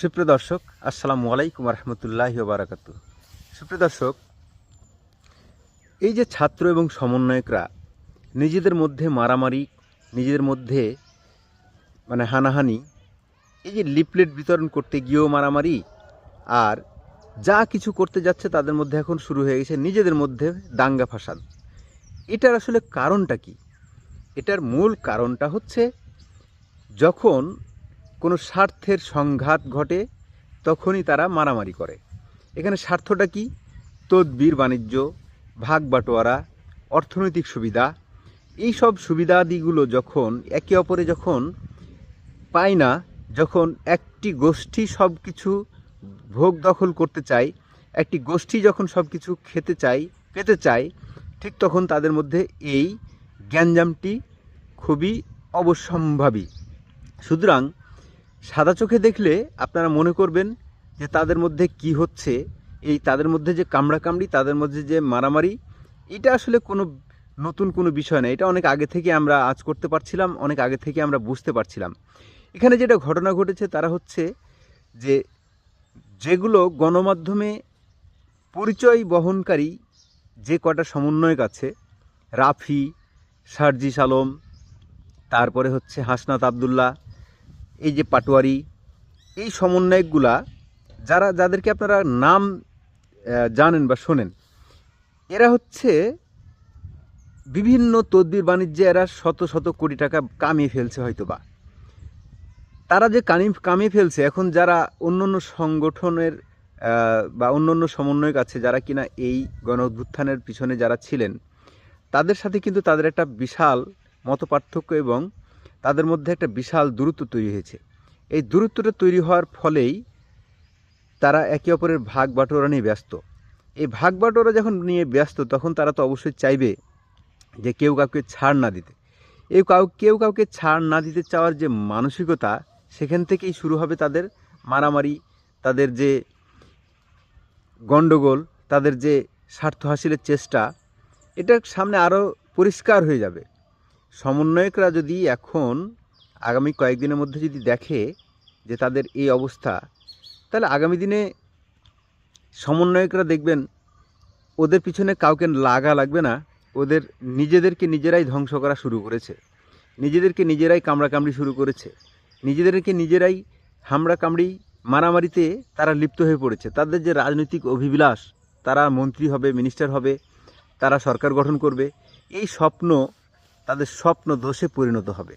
সুপ্রিয় দর্শক, আসসালামু আলাইকুম রহমতুল্লাহি বারাকাতু সুপ্রিয় দর্শক, এই যে ছাত্র এবং সমন্বয়করা নিজেদের মধ্যে মারামারি, নিজেদের মধ্যে মানে হানাহানি, এই যে লিপলেট বিতরণ করতে গিয়েও মারামারি, আর যা কিছু করতে যাচ্ছে তাদের মধ্যে এখন শুরু হয়ে গেছে নিজেদের মধ্যে দাঙ্গা ফাসাদ। এটার আসলে কারণটা কি? এটার মূল কারণটা হচ্ছে যখন কোনো স্বার্থের সংঘাত ঘটে, তখনই তারা মারামারি করে। এখানে স্বার্থটা কি? তদবির, বাণিজ্য, ভাগ বাটোয়ারা, অর্থনৈতিক সুবিধা। এই সব সুবিধাদিগুলো যখন, একে অপরে যখন পায় না, যখন একটি গোষ্ঠী সব কিছু ভোগ দখল করতে চায়, একটি গোষ্ঠী যখন সব কিছু খেতে চায়, পেতে চায়, ঠিক তখন তাদের মধ্যে এই গ্যাঞ্জামটি খুবই অবশ্যম্ভাবী সুতরাং সাদা চোখে দেখলে আপনারা মনে করবেন যে তাদের মধ্যে কি হচ্ছে, এই তাদের মধ্যে যে কামড়াকামড়ি, তাদের মধ্যে যে মারামারি, এটা আসলে কোনো নতুন কোনো বিষয় না। এটা অনেক আগে থেকে আমরা আজ করতে পারছিলাম, অনেক আগে থেকে আমরা বুঝতে পারছিলাম। এখানে যেটা ঘটনা ঘটেছে তারা হচ্ছে যে যেগুলো গণমাধ্যমে পরিচয় বহনকারী যে কটা সমন্বয়ক আছে, রাফি, সার্জিস আলম, তারপরে হচ্ছে হাসনাত আবদুল্লাহ এই যে পাটোয়ারি, এই সমন্বয়কগুলা, যারা, যাদেরকে আপনারা নাম জানেন বা শোনেন, এরা হচ্ছে বিভিন্ন তদবির বাণিজ্যে এরা শত শত কোটি টাকা কামিয়ে ফেলছে হয়তো বা তারা যে কামি কামিয়ে ফেলছে, এখন যারা অন্য অন্য সংগঠনের বা অন্য অন্য সমন্বয়ক আছে, যারা কিনা এই গণ অভ্যুত্থানের পিছনে যারা ছিলেন, তাদের সাথে কিন্তু তাদের একটা বিশাল মত পার্থক্য এবং তাদের মধ্যে একটা বিশাল দূরত্ব তৈরি হয়েছে। এই দূরত্বটা তৈরি হওয়ার ফলেই তারা একে অপরের ভাগ বাটোয়ারা নিয়ে ব্যস্ত। এই ভাগ বাটোয়ারা যখন নিয়ে ব্যস্ত, তখন তারা তো অবশ্যই চাইবে যে কেউ কাউকে ছাড় না দিতে। এই কাউ, কেউ কাউকে ছাড় না দিতে চাওয়ার যে মানসিকতা, সেখান থেকেই শুরু হবে তাদের মারামারি, তাদের যে গণ্ডগোল তাদের যে স্বার্থ হাসিলের চেষ্টা এটার সামনে আরও পরিষ্কার হয়ে যাবে। সমন্বয়করা যদি এখন আগামী কয়েকদিনের মধ্যে যদি দেখে যে তাদের এই অবস্থা, তাহলে আগামী দিনে সমন্বয়করা দেখবেন ওদের পিছনে কাউকে লাগা লাগবে না। ওদের নিজেদেরকে নিজেরাই ধ্বংস করা শুরু করেছে। নিজেদেরকে নিজেরাই কামড়াকামড়ি শুরু করেছে। নিজেদেরকে নিজেরাই হামড়া কামড়ি মারামারিতে তারা লিপ্ত হয়ে পড়েছে। তাদের যে রাজনৈতিক অভিবিলাষ, তারা মন্ত্রী হবে, মিনিস্টার হবে, তারা সরকার গঠন করবে, এই স্বপ্ন তাদের স্বপ্ন দোষে পরিণত হবে।